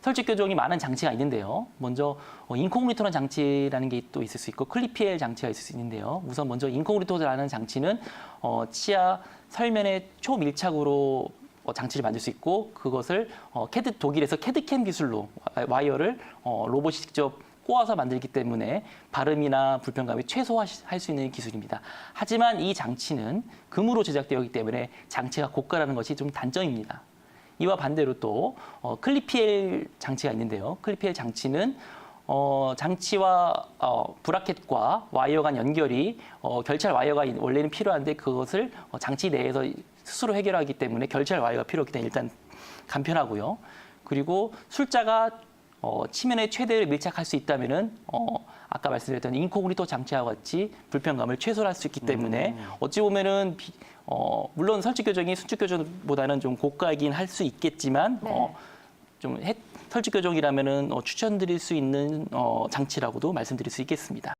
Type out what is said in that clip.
설치 교정이 많은 장치가 있는데요. 먼저 어, 인코그니토라는 장치라는 게 또 있을 수 있고 클리피엘 장치가 있을 수 있는데요. 우선 먼저 인코그니토라는 장치는 어, 치아 설면에 초밀착으로 어, 장치를 만들 수 있고 그것을 어, 캐드 독일에서 캐드캠 기술로 와- 와이어를 어, 로봇이 직접 꼬아서 만들기 때문에 발음이나 불편감이 최소화할 수 있는 기술입니다. 하지만 이 장치는 금으로 제작되었기 때문에 장치가 고가라는 것이 좀 단점입니다. 이와 반대로 또 어, 클리피엘 장치가 있는데요. 클리피엘 장치는 어, 장치와 어, 브라켓과 와이어 간 연결이 어, 결찰 와이어가 원래는 필요한데 그것을 어, 장치 내에서 스스로 해결하기 때문에 결찰 와이어가 필요 없기 때문에 일단 간편하고요. 그리고 술자가 어, 치면에 최대를 밀착할 수 있다면은 어, 아까 말씀드렸던 인코그니토 장치와 같이 불편감을 최소화할 수 있기 때문에 어찌 보면은 비- 어, 물론 설치 교정이 수축 교정보다는 좀 고가이긴 할 수 있겠지만 네. 어, 좀 해- 설치 교정이라면은 어, 추천드릴 수 있는 어, 장치라고도 말씀드릴 수 있겠습니다.